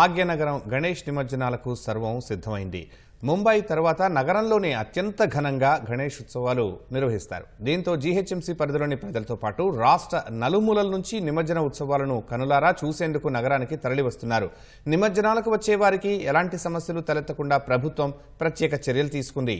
భాగ్యనగరం గణేష్ నిమజ్జనాలకు సర్వం సిద్ధమైంది. ముంబై తర్వాత నగరంలోనే అత్యంత ఘనంగా గణేష్ ఉత్సవాలు నిర్వహిస్తారు. దీంతో జీహెచ్ఎంసీ పరిధిలోని ప్రజలతో పాటు రాష్ట్ర నలుమూలల నుంచి నిమజ్జన ఉత్సవాలను కనులారా చూసేందుకు నగరానికి తరలివస్తున్నారు. నిమజ్జనాలకు వచ్చే వారికి ఎలాంటి సమస్యలు తలెత్తకుండా ప్రభుత్వం ప్రత్యేక చర్యలు తీసుకుంది.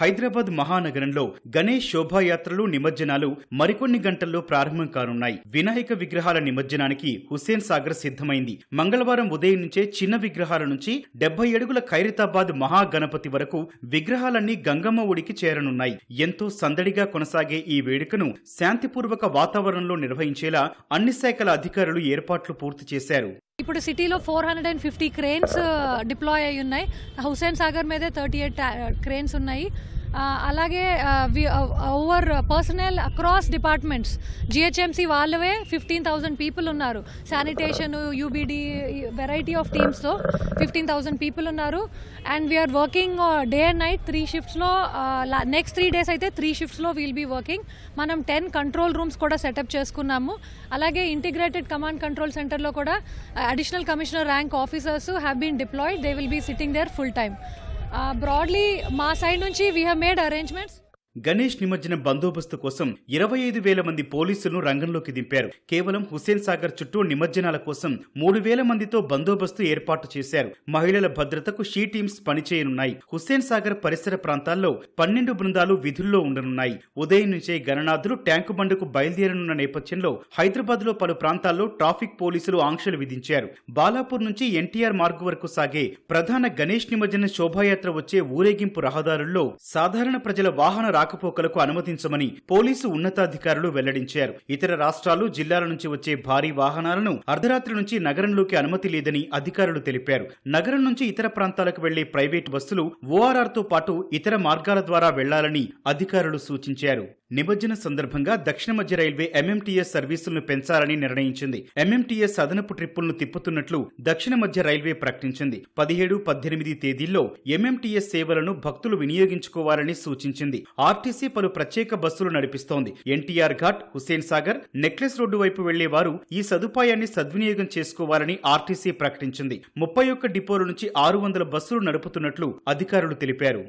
హైదరాబాద్ మహానగరంలో గణేష్ శోభాయాత్రలు నిమజ్జనాలు మరికొన్ని గంటల్లో ప్రారంభం కానున్నాయి. వినాయక విగ్రహాల నిమజ్జనానికి హుస్సేన్ సాగర్ సిద్ధమైంది. మంగళవారం ఉదయం నుంచే చిన్న విగ్రహాల నుంచి డెబ్బై అడుగుల ఖైరతాబాద్ మహాగణపతి వరకు విగ్రహాలన్నీ గంగమ్మ ఒడికి చేరనున్నాయి. ఎంతో సందడిగా కొనసాగే ఈ వేడుకను శాంతిపూర్వక వాతావరణంలో నిర్వహించేలా అన్ని శాఖల అధికారులు ఏర్పాట్లు పూర్తి చేశారు. ఇప్పుడు సిటీలో four hundred and fifty cranes uh, deploy అయి ఉన్నాయి హుసేన్ సాగర్ మీదే థర్టీ ఎయిట్ uh, క్రేన్స్ ఉన్నాయి. అలాగే over personnel across departments GHMC వాళ్ళవే fifteen thousand people ఉన్నారు. శానిటేషన్ యూబీడీ వెరైటీ ఆఫ్ టీమ్స్తో ఫిఫ్టీన్ థౌజండ్ పీపుల్ ఉన్నారు. And we are working day and night three షిఫ్ట్స్లో next three days అయితే three షిఫ్ట్స్లో we'll be working మనం ten control rooms కూడా setup చేసుకున్నాము. అలాగే integrated command control సెంటర్లో కూడా additional commissioner rank officers have been deployed they will be sitting there full time broadly మా side నుంచి we have made arrangements Ganesh నిమజ్జనం బందోబస్తు కోసం ఇరవై ఐదు వేల మంది పోలీసులను రంగంలోకి దింపారు. కేవలం హుస్సేన్ సాగర్ చుట్టూ నిమజ్జనాల కోసం మూడు వేల మందితో బందోబస్తు ఏర్పాటు చేశారు. మహిళల భద్రతకు షీ టీమ్స్ పనిచేయనున్నాయి. హుస్సేన్ సాగర్ పరిసర ప్రాంతాల్లో పన్నెండు బృందాలు విధుల్లో ఉండనున్నాయి. ఉదయం నుంచే గణనాథులు ట్యాంకు బండుకు బయలుదేరనున్న నేపథ్యంలో హైదరాబాద్లో పలు ప్రాంతాల్లో ట్రాఫిక్ పోలీసులు ఆంక్షలు విధించారు. బాలాపూర్ నుంచి ఎన్టీఆర్ మార్గు వరకు సాగే ప్రధాన గణేష్ నిమజ్జన శోభాయాత్ర వచ్చే ఊరేగింపు రహదారుల్లో సాధారణ ప్రజల వాహన రాకపోకలకు అనుమతించమని పోలీసు ఉన్నతాధికారులు వెల్లడించారు. ఇతర రాష్ట్రాలు జిల్లాల నుంచి వచ్చే భారీ వాహనాలను అర్ధరాత్రి నుంచి నగరంలోకి అనుమతి లేదని అధికారులు తెలిపారు. నగరం నుంచి ఇతర ప్రాంతాలకు వెళ్ళే ప్రైవేట్ బస్సులు ఓఆర్ఆర్తో పాటు ఇతర మార్గాల ద్వారా వెళ్ళాలని అధికారులు సూచించారు. నిమజ్జన సందర్భంగా దక్షిణ మధ్య రైల్వే ఎంఎంటీఎస్ సర్వీసులను పెంచాలని నిర్ణయించింది. ఎంఎంటీఎస్ అదనపు ట్రిప్పులను తిప్పుతున్నట్లు దక్షిణ మధ్య రైల్వే ప్రకటించింది. పదిహేడు పద్దెనిమిది తేదీల్లో ఎంఎంటీఎస్ సేవలను భక్తులు వినియోగించుకోవాలని సూచించింది. ఆర్టీసీ పలు ప్రత్యేక బస్సులు నడిపిస్తోంది. ఎన్టీఆర్ ఘాట్ హుస్సేన్ సాగర్ నెక్లెస్ రోడ్డు వైపు వెళ్ళేవారు ఈ సదుపాయాన్ని సద్వినియోగం చేసుకోవాలని ఆర్టీసీ ప్రకటించింది. ముప్పై ఒక్క డిపోల నుంచి ఆరు వందల బస్సులు నడుపుతున్నట్లు అధికారులు తెలిపారు.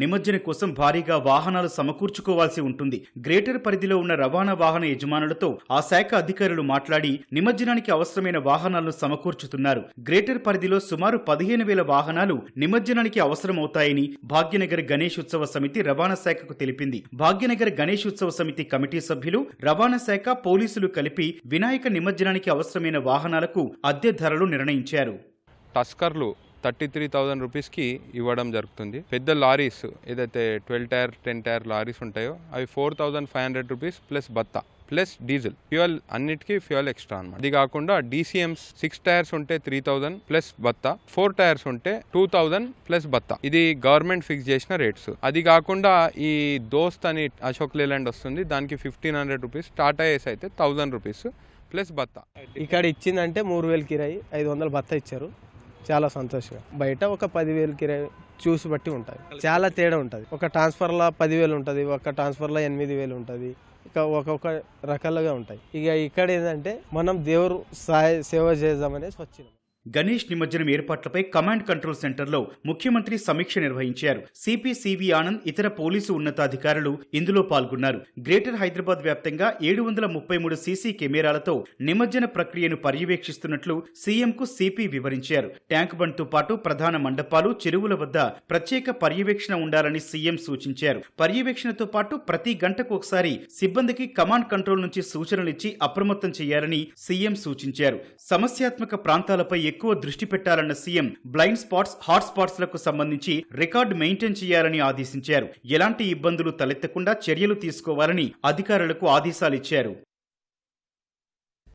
నిమజ్జన కోసం భారీగా వాహనాలు సమకూర్చుకోవాల్సి ఉంటుంది. గ్రేటర్ పరిధిలో ఉన్న రవాణా వాహన యజమానులతో ఆ శాఖ అధికారులు మాట్లాడి నిమజ్జనానికి అవసరమైన వాహనాలను సమకూర్చుతున్నారు. గ్రేటర్ పరిధిలో సుమారు పదిహేను వేల వాహనాలు నిమజ్జనానికి అవసరమవుతాయని భాగ్యనగర్ గణేష్ ఉత్సవ సమితి రవాణా శాఖకు తెలిపింది. భాగ్యనగర్ గణేష్ ఉత్సవ సమితి కమిటీ సభ్యులు రవాణా శాఖ పోలీసులు కలిపి వినాయక నిమజ్జనానికి అవసరమైన వాహనాలకు అద్దె ధరలు నిర్ణయించారు. టస్కర్లు థర్టీ త్రీ థౌజండ్ రూపీస్కి ఇవ్వడం జరుగుతుంది. పెద్ద లారీస్ ఏదైతే twelve tyre ten tyre lorries ఉంటాయో అవి four thousand five hundred rupees plus బత్తా plus diesel. Fuel అన్నిటికీ ఫ్యూయల్ ఎక్స్ట్రా అనమాట అది కాకుండా డీసీఎంస్ సిక్స్ టైర్స్ ఉంటే త్రీ థౌజండ్ ప్లస్ బత్తా ఫోర్ టైర్స్ ఉంటే టూ థౌజండ్ ప్లస్ బత్తా. ఇది గవర్నమెంట్ ఫిక్స్ చేసిన రేట్స్. అది కాకుండా ఈ దోస్త్ అని అశోక్ లేలాండ్ వస్తుంది దానికి fifteen hundred rupees Tata Ace అయితే థౌజండ్ రూపీస్ ప్లస్ బత్తా. ఇక్కడ ఇచ్చిందంటే మూడు వేలు కిరాయి ఐదు వందలు బత్త ఇచ్చారు. చాలా సంతోషంగా. బయట ఒక పదివేలు కిరాయి చూసి బట్టి ఉంటుంది. చాలా తేడా ఉంటుంది. ఒక ట్రాన్స్ఫర్లో పదివేలు ఉంటుంది ఒక ట్రాన్స్ఫర్లో ఎనిమిది వేలు ఉంటుంది. ఇక ఒక్కొక్క రకాలుగా ఉంటాయి. ఇక ఇక్కడ ఏంటంటే మనం దేవుడు సాయ సేవ చేద్దామనేసి వచ్చినాం. గణేష్ నిమజ్జనం ఏర్పాట్లపై కమాండ్ కంట్రోల్ సెంటర్లో ముఖ్యమంత్రి సమీక్ష నిర్వహించారు. సిపి సివి ఆనంద్ ఇతర పోలీసు ఉన్నతాధికారులు ఇందులో పాల్గొన్నారు. గ్రేటర్ హైదరాబాద్ వ్యాప్తంగా ఏడు వందల ముప్పై మూడు సీసీ కెమెరాలతో నిమజ్జన ప్రక్రియను పర్యవేక్షిస్తున్నట్లు సీఎంకు సిపి వివరించారు. ట్యాంక్ బండ్తో పాటు ప్రధాన మండపాలు చెరువుల వద్ద ప్రత్యేక పర్యవేక్షణ ఉండాలని సీఎం సూచించారు. పర్యవేక్షణతో పాటు ప్రతి గంటకు ఒకసారి సిబ్బందికి కమాండ్ కంట్రోల్ నుంచి సూచనలిచ్చి అప్రమత్తం చేయాలని సీఎం సూచించారు. సమస్యాత్మక ప్రాంతాలపై ఎక్కువ దృష్టి పెట్టాలన్న సీఎం బ్లైండ్ స్పాట్స్ హాట్ స్పాట్స్లకు సంబంధించి రికార్డు మెయింటైన్ చేయాలని ఆదేశించారు. ఎలాంటి ఇబ్బందులు తలెత్తకుండా చర్యలు తీసుకోవాలని అధికారులకు ఆదేశాలిచ్చారు.